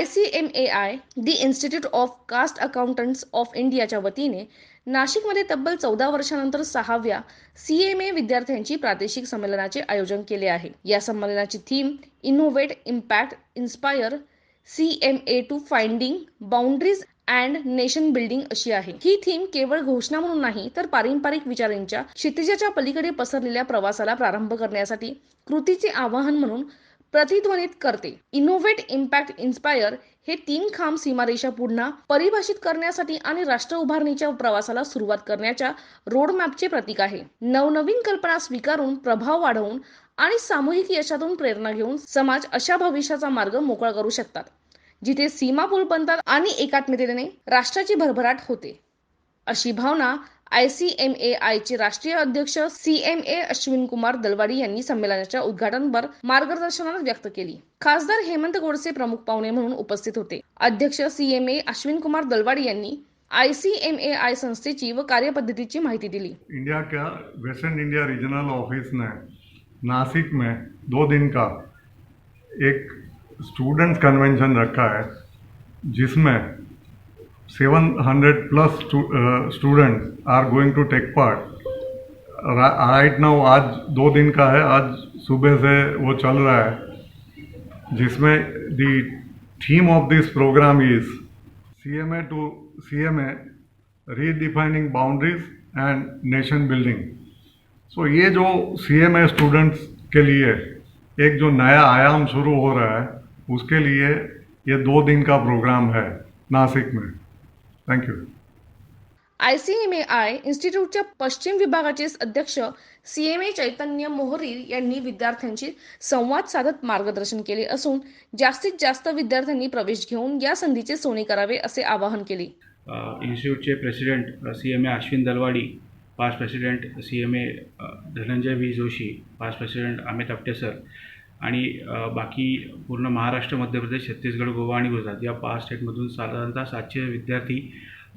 I C M A I the institute of cost accountants of इंडियाच्या वतीने नाशिकमध्ये तब्बल चौदा वर्षानंतर सहाव्या सी एम ए विद्यार्थ्यांची प्रादेशिक संमेलनाचे आयोजन केले आहे. या संमेलनाची theme innovate impact inspire C M A to finding boundaries and nation building अशी आहे. ही थीम केवळ घोषणा म्हणून नाही तर पारंपरिक विचारांच्या क्षितिजाच्या पलीकडे पसरलेल्या प्रवासाला प्रारंभ करण्यासाठी कृतीचे आवाहन म्हणून प्रतिध्वनित करते. इनोव्हेट इम्पॅक्ट इन्स्पायर हे तीन खांब सीमारेषा पुन्हा परिभाषित करण्यासाठी आणि राष्ट्र उभारणीच्या प्रवासाला सुरुवात करण्याच्या रोडमॅपचे प्रतीक आहे. नवनवीन कल्पना स्वीकारून प्रभाव वाढवून आणि सामूहिक यशातून प्रेरणा घेऊन समाज अशा भविष्याचा मार्ग मोकळा करू शकतात जिथे सीमा पूल बनतात आणि एकात्मतेने राष्ट्राची भरभराट होते. अशी भावना आय सी एम ए आयचे राष्ट्रीय अध्यक्ष C M A Ashwin Kumar Dalwadi यांनी संमेलनाच्या उद्घाटनपर मार्गदर्शनात व्यक्त केली. खासदार हेमंत गोडसे प्रमुख पाहुणे म्हणून उपस्थित होते. अध्यक्ष C M A Ashwin Kumar Dalwadi यांनी I C M A I संस्थेची व कार्यपद्धतीची माहिती दिली. इंडिया क्या वेस्टर्न इंडिया रीजनल ऑफिस ने नासिक में दो दिन का एक स्टूडेंट कन्वेंशन रखा है जिसमें 700 plus students are going to take part right now आज दो दिन का है, आज सुबह से वो चल रहा है, जिसमें the theme of this program is C M A to C M A redefining boundaries and nation building so ये जो सी एम ए स्टूडेंट्स के लिए एक जो नया आयाम शुरू हो रहा है, उसके लिए ये दो दिन का प्रोग्राम है नासिक में। Thank you I C M A I इन्स्टिट्यूटच्या पश्चिम विभागाचे अध्यक्ष C M A Chaitanya Mohrir यांनी विद्यार्थ्यांशी संवाद साधत मार्गदर्शन केले असून जास्तीत जास्त विद्यार्थ्यांनी प्रवेश घेऊन या संधीचे सोने करावे असे आवाहन केले. इन्स्टिट्यूटचे president C M A Ashwin Dalwadi past president C M A Dhananjay V Joshi past president Amit Apte sir आणि बाकी पूर्ण महाराष्ट्र मध्य प्रदेश छत्तीसगड गोवा आणि गुजरात या पाच स्टेटमधून साधारणतः सातशे विद्यार्थी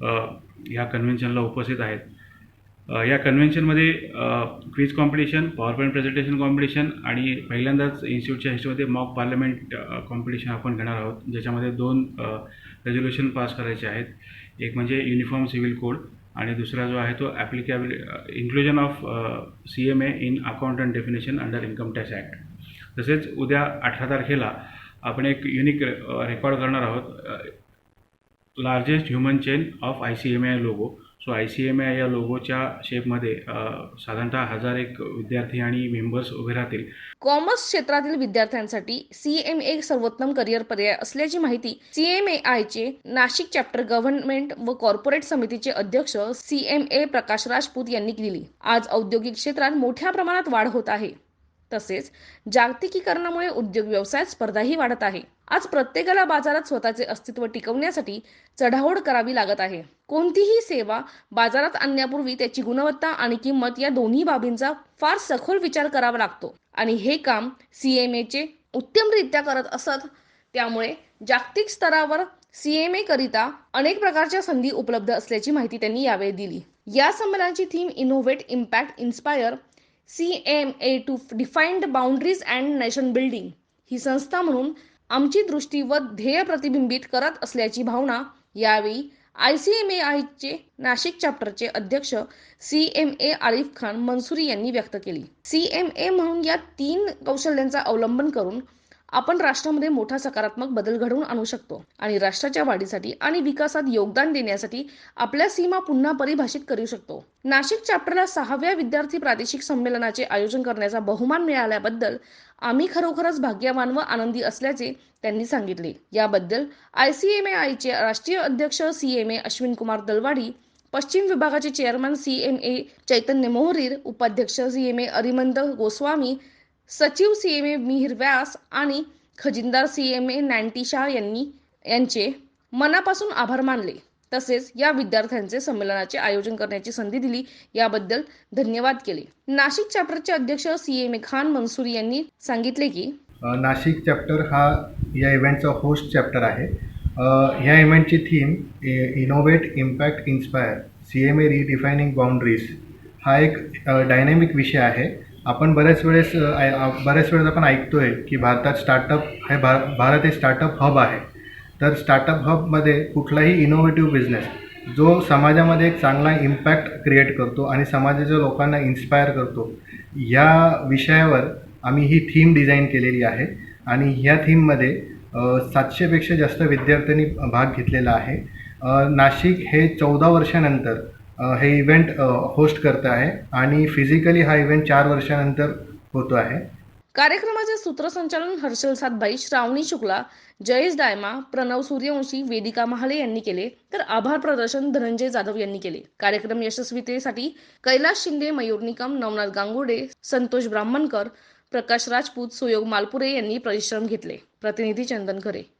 ह्या कन्व्हेन्शनला उपस्थित आहेत. या कन्व्हेन्शनमध्ये quiz competition power point presentation competition आणि पहिल्यांदाच इन्स्टिट्यूटच्या हिस्ट्रीमध्ये मॉक पार्लमेंट कॉम्पिटिशन आपण घेणार आहोत ज्याच्यामध्ये दोन रेझोल्युशन पास करायचे आहेत. एक म्हणजे युनिफॉर्म सिव्हिल कोड आणि दुसरा जो आहे तो applicable inclusion of C M A in accountant definition under income tax act. तसेच उद्या अठरा तारखेला आपण एक युनिक रेकॉर्ड करणार आहोत. Largest human chain of I C M I logo so I C M I या लोगोच्या शेपमध्ये साधारणतः हजार एक विद्यार्थी आणि मेंबर्स उभे राहतील. कॉमर्स क्षेत्रातील विद्यार्थ्यांसाठी सी एम ए सर्वोत्तम करिअर पर्याय असल्याची माहिती सी एम ए आयचे नाशिक चॅप्टर गव्हर्नमेंट व कॉर्पोरेट समितीचे अध्यक्ष C M A Prakash Rajput यांनी दिली. आज औद्योगिक क्षेत्रात मोठ्या प्रमाणात वाढ होत आहे. तसेच जागतिकीकरणामुळे उद्योग व्यवसायात स्पर्धाही वाढत आहे. आज प्रत्येकाला बाजारात स्वतःचे अस्तित्व टिकवण्यासाठी चढाओढ करावी लागत आहे. कोणतीही सेवा बाजारात आणण्यापूर्वी त्याची गुणवत्ता आणि किंमत या दोन्ही बाबींचा फार सखोल विचार करावा लागतो. आणि हे काम सी एम एचे उत्तमरित्या करत असत त्यामुळे जागतिक स्तरावर सी एम ए करिता अनेक प्रकारच्या संधी उपलब्ध असल्याची माहिती त्यांनी यावेळी दिली. या संमेलनाची theme innovate impact inspire C M A to defined boundaries and nation building. ही संस्था म्हणून आमची दृष्टी व ध्येय प्रतिबिंबित करत असल्याची भावना यावेळी आय सी एम ए आयचे नाशिक चॅप्टरचे अध्यक्ष C M A Arif Khan Mansuri यांनी व्यक्त केली. सी एम ए म्हणून या तीन कौशल्यांचा अवलंबन करून आपण राष्ट्रामध्ये मोठा सकारात्मक बदल घडवून आणू शकतो आणि राष्ट्राच्या वाढीसाठी आणि विकासात योगदान देण्यासाठी आपल्या सीमा पुन्हा परिभाषित करू शकतो. नाशिक चॅप्टरला सहाव्या विद्यार्थी प्रादेशिक संमेलनाचे आयोजन करण्याचा बहुमान मिळाल्याबद्दल आम्ही खरोखरच भाग्यवान व आनंदी असल्याचे त्यांनी सांगितले. याबद्दल आय सी एम ए आयचे राष्ट्रीय अध्यक्ष C M A Ashwin Kumar Dalwadi पश्चिम विभागाचे chairman C M A Chaitanya Moharir उपाध्यक्ष C M A Arimand Goswami सचिव C M A Mihir Vyas आणि खजिनदार C M A Nanti Shah यांनी यांचे मनापासून आभार मानले. तसेच या विद्यार्थ्यांचे संमेलनाचे आयोजन करण्याची संधी दिली. याबद्दल धन्यवाद केले. नाशिक चॅप्टरचे अध्यक्ष C M A Khan Mansuri यांनी सांगितले की नाशिक चॅप्टर हा या इव्हेंटचा होस्ट चॅप्टर आहे. ह्या इव्हेंटची theme innovate impact inspire C M A redefining boundaries हा एक डायनॅमिक विषय आहे. आपण बऱ्याच वेळेस बऱ्याच वेळेस आपण ऐकतो आहे की भारतात स्टार्टअप हे भा भारत हे स्टार्टअप हब आहे. तर स्टार्टअप हबमध्ये कुठलाही इनोव्हेटिव्ह बिझनेस जो समाजामध्ये एक चांगला इम्पॅक्ट क्रिएट करतो आणि समाजाच्या लोकांना इन्स्पायर करतो या विषयावर आम्ही ही थीम डिझाईन केलेली आहे. आणि ह्या थीममध्ये सातशेपेक्षा जास्त विद्यार्थ्यांनी भाग घेतलेला आहे. नाशिक हे चौदा वर्षानंतर हे इव्हेंट होस्ट करत आहे आणि फिजिकली हा इव्हेंट चार वर्षानंतर होतो आहे. कार्यक्रमाचे सूत्रसंचालन हर्षल सातभाई श्रावणी शुक्ला जयेश दायमा प्रणव सूर्यवंशी वेदिका महाले यांनी केले. तर आभार प्रदर्शन धनंजय जाधव यांनी केले. कार्यक्रम यशस्वीतेसाठी कैलास शिंदे मयूर निकम नवनाथ गांगुडे संतोष ब्राह्मणकर प्रकाश राजपूत सुयोग मालपुरे यांनी परिश्रम घेतले. प्रतिनिधी चंदन खरे.